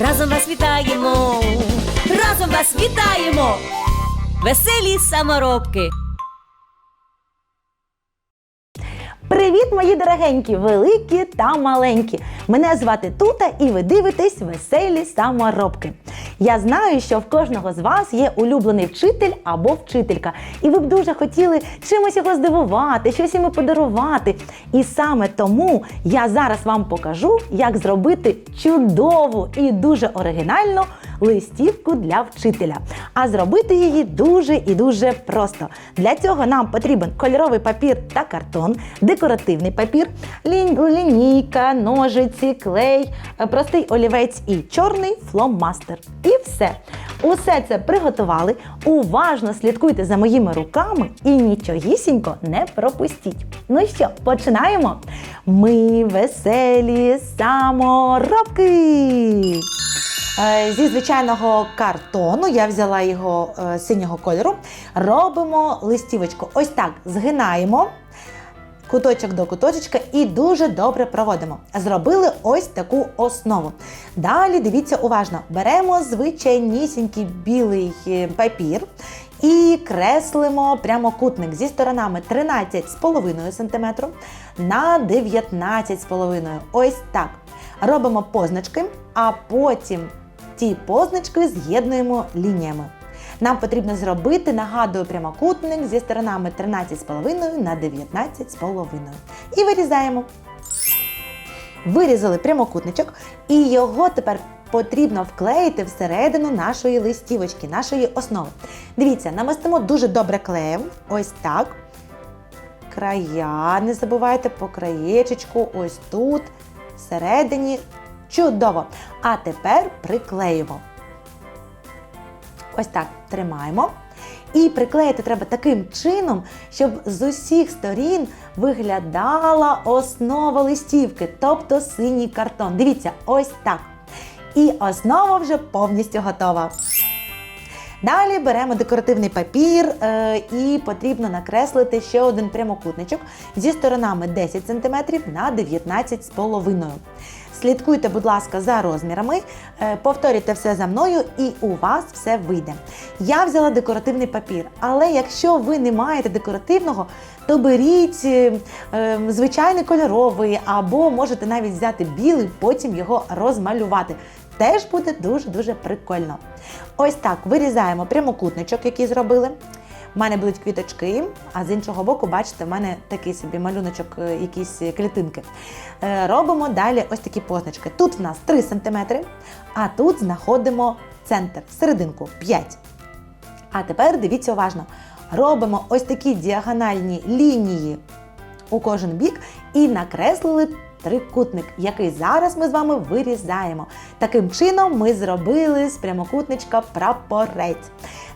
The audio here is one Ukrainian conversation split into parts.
разом вас вітаємо, разом вас вітаємо, веселі саморобки. Привіт, мої дорогенькі, великі та маленькі! Мене звати Тута і ви дивитесь веселі саморобки. Я знаю, що в кожного з вас є улюблений вчитель або вчителька, і ви б дуже хотіли чимось його здивувати, щось йому подарувати. І саме тому я зараз вам покажу, як зробити чудову і дуже оригінальну листівку для вчителя. А зробити її дуже і дуже просто. Для цього нам потрібен кольоровий папір та картон, декоративний папір, лінійка, ножиці, клей, простий олівець і чорний фломастер. І все. Усе це приготували. Уважно слідкуйте за моїми руками і нічогісінько не пропустіть. Ну що, починаємо? Ми веселі саморобки! Е, Зі звичайного картону я взяла його е, синього кольору. Робимо листівочку. Ось так згинаємо куточок до куточечка і дуже добре проводимо. Зробили ось таку основу. Далі дивіться уважно: беремо звичайнісінький білий е, папір. І креслимо прямокутник зі сторонами 13,5 см на 19,5 Ось так. Робимо позначки, а потім ті позначки з'єднуємо лініями. Нам потрібно зробити, нагадую, прямокутник зі сторонами 13,5 на 19,5. І вирізаємо. Вирізали прямокутничок, і його тепер потрібно вклеїти всередину нашої листівочки, нашої основи. Дивіться, намастимо дуже добре клеєм. Ось так. Края, не забувайте по краєчечку, ось тут, всередині. Чудово! А тепер приклеїмо. Ось так тримаємо. І приклеїти треба таким чином, щоб з усіх сторін виглядала основа листівки, тобто синій картон. Дивіться, ось так. І основа вже повністю готова. Далі беремо декоративний папір е, і потрібно накреслити ще один прямокутничок зі сторонами 10 см на 19,5 Слідкуйте, будь ласка, за розмірами, е, повторюйте все за мною, і у вас все вийде. Я взяла декоративний папір, але якщо ви не маєте декоративного, то беріть е, е, звичайний кольоровий, або можете навіть взяти білий, потім його розмалювати. Теж буде дуже-дуже прикольно. Ось так вирізаємо прямокутничок, який зробили. У мене будуть квіточки, а з іншого боку, бачите, в мене такий собі малюночок, е, якісь клітинки. Е, Робимо далі ось такі позначки. Тут в нас 3 см, а тут знаходимо центр, серединку 5. А тепер дивіться уважно. Робимо ось такі діагональні лінії у кожен бік і накреслили трикутник, який зараз ми з вами вирізаємо. Таким чином ми зробили з прямокутничка прапорець.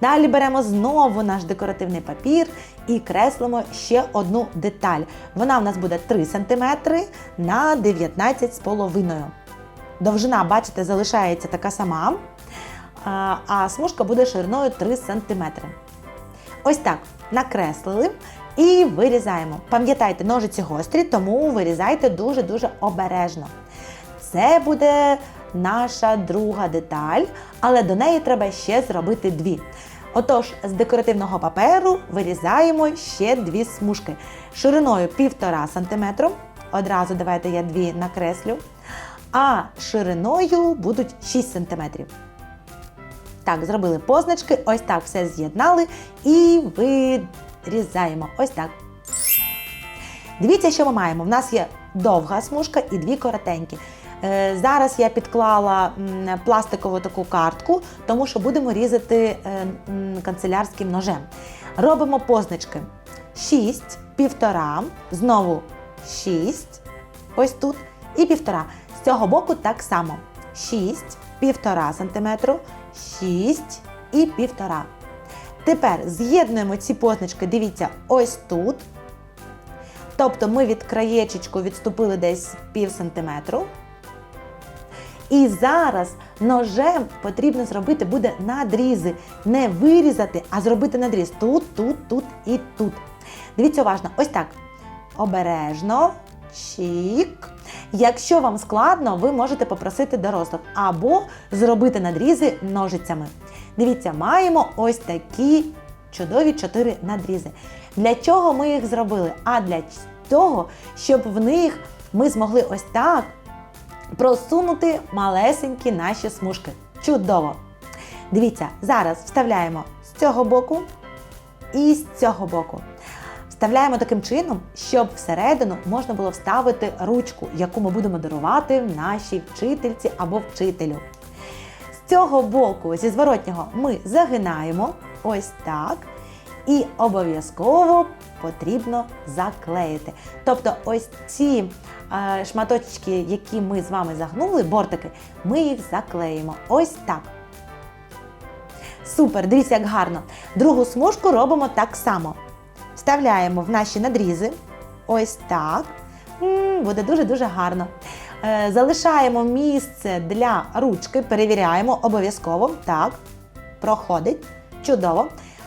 Далі беремо знову наш декоративний папір і креслимо ще одну деталь. Вона у нас буде 3 см на 19,5 Довжина, бачите, залишається така сама, а смужка буде шириною 3 см. Ось так накреслили і вирізаємо. Пам'ятайте, ножиці гострі, тому вирізайте дуже-дуже обережно. Це буде наша друга деталь, але до неї треба ще зробити дві. Отож, з декоративного паперу вирізаємо ще дві смужки шириною 1,5 см. Одразу давайте я дві накреслю. А шириною будуть 6 см. Так, зробили позначки, ось так все з'єднали і вирізаємо. Ось так. Дивіться, що ми маємо. У нас є довга смужка і дві коротенькі. Е, Зараз я підклала пластикову таку картку, тому що будемо різати е, канцелярським ножем. Робимо позначки 6, півтора, знову 6, ось тут, і півтора. З цього боку так само. 6, півтора см, 6 і півтора. Тепер з'єднуємо ці позначки, дивіться, ось тут. Тобто ми від краєчечку відступили десь пів сантиметру. І зараз ножем потрібно зробити буде надрізи. Не вирізати, а зробити надріз тут, тут, тут і тут. Дивіться уважно, ось так. Обережно. Чік. Якщо вам складно, ви можете попросити дорослих або зробити надрізи ножицями. Дивіться, маємо ось такі чудові чотири надрізи. Для чого ми їх зробили? А для того, щоб в них ми змогли ось так просунути малесенькі наші смужки. Чудово! Дивіться, зараз вставляємо з цього боку і з цього боку. Вставляємо таким чином, щоб всередину можна було вставити ручку, яку ми будемо дарувати нашій вчительці або вчителю. Цього боку, зі зворотнього, ми загинаємо ось так. І обов'язково потрібно заклеїти. Тобто, ось ці е, шматочки, які ми з вами загнули, бортики, ми їх заклеїмо. Ось так. Супер, дивіться, як гарно. Другу смужку робимо так само. Вставляємо в наші надрізи. Ось так. М, буде дуже-дуже гарно. Е, залишаємо місце для ручки, перевіряємо обов'язково. Так, проходить. Чудово.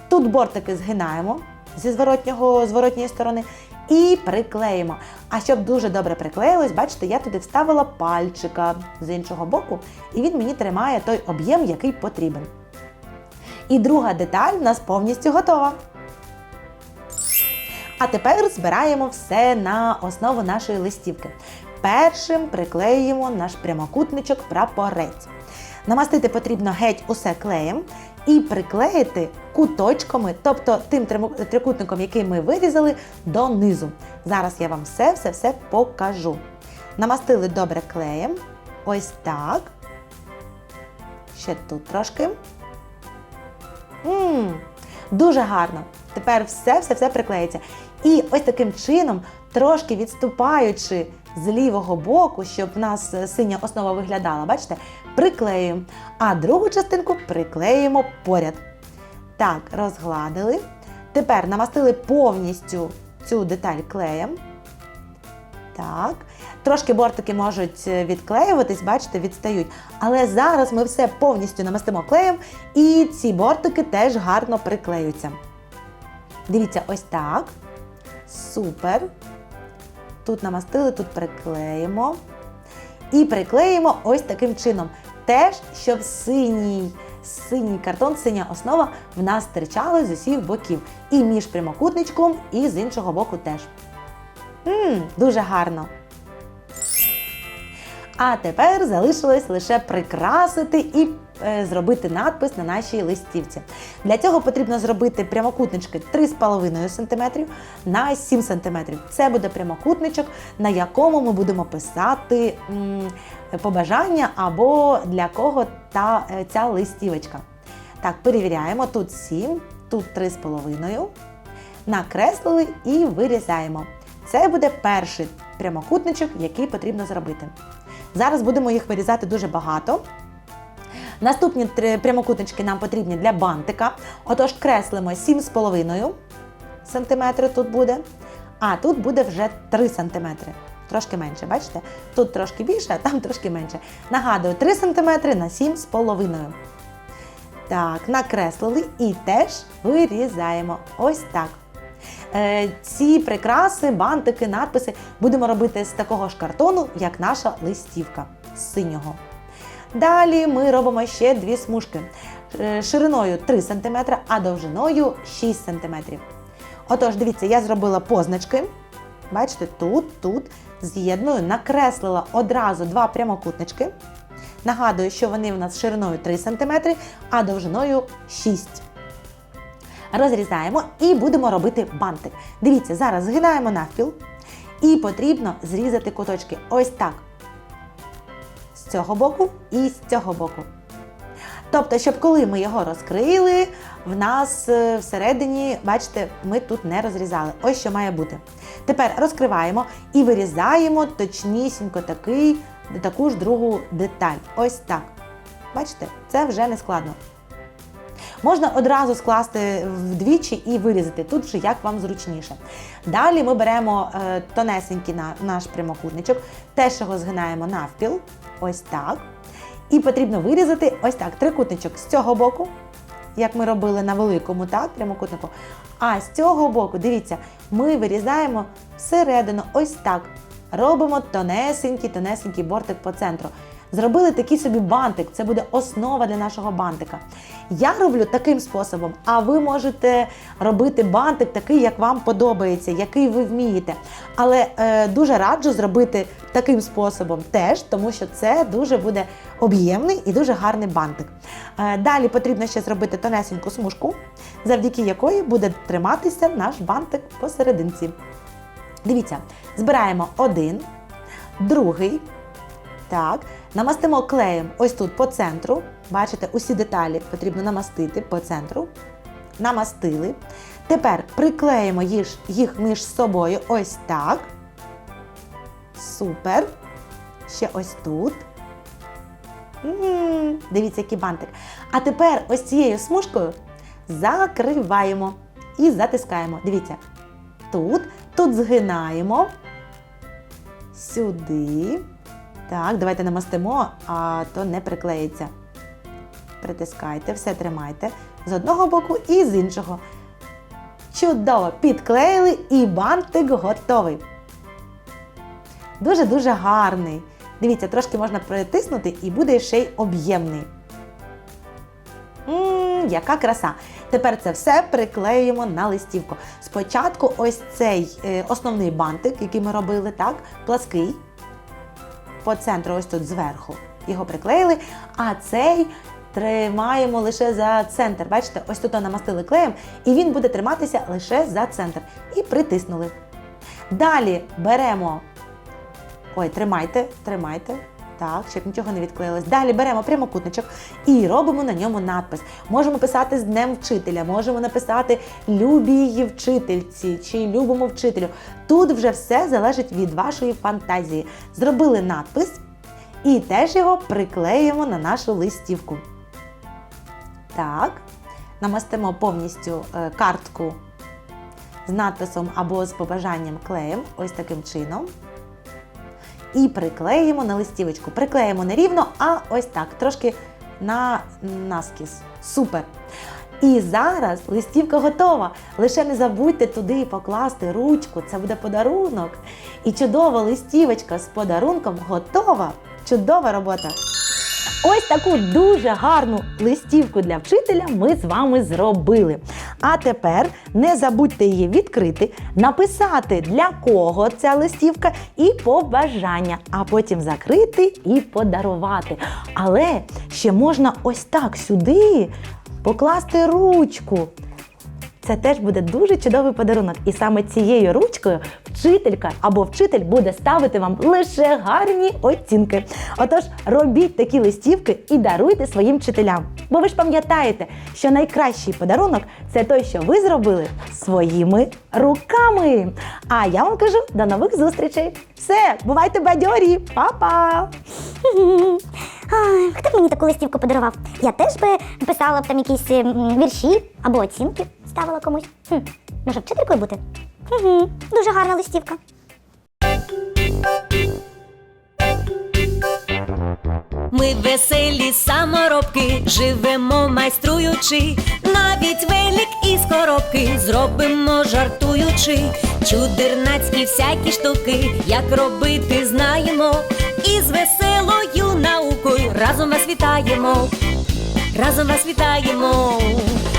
Тут бортики згинаємо зі зворотнього, зворотньої сторони і приклеїмо. А щоб дуже добре приклеїлось, бачите, я туди вставила пальчика з іншого боку, і він мені тримає той об'єм, який потрібен. І друга деталь в нас повністю готова. А тепер збираємо все на основу нашої листівки. Першим приклеїмо наш прямокутничок прапорець. Намастити потрібно геть усе клеєм і приклеїти куточками, тобто тим трикутником, який ми вирізали, донизу. Зараз я вам все-все-все покажу. Намастили добре клеєм. Ось так. Ще тут трошки. Мм, дуже гарно. Тепер все-все-все приклеїться. І ось таким чином, трошки відступаючи з лівого боку, щоб в нас е, синя основа виглядала, бачите, приклеюємо. А другу частинку приклеїмо поряд. Так, розгладили. Тепер намастили повністю цю деталь клеєм. Так. Трошки бортики можуть е, відклеюватись, бачите, відстають. Але зараз ми все повністю намастимо клеєм, і ці бортики теж гарно приклеються. Дивіться, ось так. Супер. Тут намастили, тут приклеїмо. І приклеїмо ось таким чином. Теж, щоб синій, синій картон, синя основа в нас стирчала з усіх боків. І між прямокутничком, і з іншого боку теж. Мм, дуже гарно. А тепер залишилось лише прикрасити і е, зробити надпис на нашій листівці. Для цього потрібно зробити прямокутнички 3,5 см на 7 см. Це буде прямокутничок, на якому ми будемо писати м, побажання або для кого та е, ця листівочка. Так, перевіряємо. Тут 7, тут 3,5. Накреслили і вирізаємо. Це буде перший прямокутничок, який потрібно зробити. Зараз будемо їх вирізати дуже багато. Наступні три прямокутнички нам потрібні для бантика. Отож, креслимо 7,5 см тут буде, а тут буде вже 3 см. Трошки менше, бачите? Тут трошки більше, а там трошки менше. Нагадую, 3 см на 7,5. Так, накреслили і теж вирізаємо. Ось так. Е, ці прикраси, бантики, надписи будемо робити з такого ж картону, як наша листівка з синього. Далі ми робимо ще дві смужки Е, шириною 3 см, а довжиною 6 см. Отож, дивіться, я зробила позначки. Бачите, тут, тут з'єдную, накреслила одразу два прямокутнички. Нагадую, що вони у нас шириною 3 см, а довжиною 6 см. Розрізаємо і будемо робити бантик. Дивіться, зараз згинаємо навпіл і потрібно зрізати куточки. Ось так. З цього боку і з цього боку. Тобто, щоб коли ми його розкрили, в нас е, всередині, бачите, ми тут не розрізали. Ось що має бути. Тепер розкриваємо і вирізаємо точнісінько такий, таку ж другу деталь. Ось так. Бачите, це вже не складно. Можна одразу скласти вдвічі і вирізати. Тут вже як вам зручніше. Далі ми беремо е, тонесенький на, наш прямокутничок, теж його згинаємо навпіл, ось так. І потрібно вирізати ось так трикутничок з цього боку, як ми робили на великому так, прямокутнику. А з цього боку, дивіться, ми вирізаємо всередину, ось так. Робимо тонесенький, тонесенький бортик по центру. Зробили такий собі бантик, це буде основа для нашого бантика. Я роблю таким способом, а ви можете робити бантик такий, як вам подобається, який ви вмієте. Але е, дуже раджу зробити таким способом теж, тому що це дуже буде об'ємний і дуже гарний бантик. Е, далі потрібно ще зробити тонесеньку смужку, завдяки якої буде триматися наш бантик посерединці. Дивіться, збираємо один, другий. Так, намастимо клеєм ось тут по центру. Бачите, усі деталі потрібно намастити по центру. Намастили. Тепер приклеїмо їх, між собою ось так. Супер. Ще ось тут. М, Дивіться, який бантик. А тепер ось цією смужкою закриваємо і затискаємо. Дивіться. Тут, тут згинаємо. Сюди. Так, давайте намастимо, а то не приклеїться. Притискайте, все тримайте з одного боку і з іншого. Чудово! Підклеїли і бантик готовий. Дуже-дуже гарний. Дивіться, трошки можна притиснути і буде ще й об'ємний. Ммм, яка краса! Тепер це все приклеюємо на листівку. Спочатку ось цей е, основний бантик, який ми робили, так, плаский по центру, ось тут зверху. Його приклеїли, а цей тримаємо лише за центр. Бачите, ось тут намастили клеєм, і він буде триматися лише за центр. І притиснули. Далі беремо. Ой, тримайте, тримайте. Так, щоб нічого не відклеїлось. Далі беремо прямокутничок і робимо на ньому надпис. Можемо писати з Днем вчителя, можемо написати любій вчительці чи любому вчителю. Тут вже все залежить від вашої фантазії. Зробили надпис і теж його приклеїмо на нашу листівку. Так, намастимо повністю е, картку з надписом або з побажанням клеєм, ось таким чином. І приклеїмо на листівочку. Приклеїмо не рівно, а ось так, трошки на наскіз. Супер! І зараз листівка готова. Лише не забудьте туди покласти ручку, це буде подарунок. І чудова листівочка з подарунком готова. Чудова робота! Ось таку дуже гарну листівку для вчителя ми з вами зробили. А тепер не забудьте її відкрити, написати для кого ця листівка і побажання, а потім закрити і подарувати. Але ще можна ось так сюди покласти ручку. Це теж буде дуже чудовий подарунок. І саме цією ручкою вчителька або вчитель буде ставити вам лише гарні оцінки. Отож, робіть такі листівки і даруйте своїм вчителям. Бо ви ж пам'ятаєте, що найкращий подарунок це той, що ви зробили своїми руками. А я вам кажу до нових зустрічей. Все, бувайте бадьорі, Па-па! Хто б мені таку листівку подарував? Я теж би писала б там якісь вірші або оцінки ставила комусь. Хм, може, вчителькою бути? Угу, дуже гарна листівка. Ми веселі саморобки, живемо майструючи, навіть велик із коробки зробимо жартуючи, чудернацькі всякі штуки, як робити знаємо, і з веселою наукою разом вас вітаємо, разом вас вітаємо,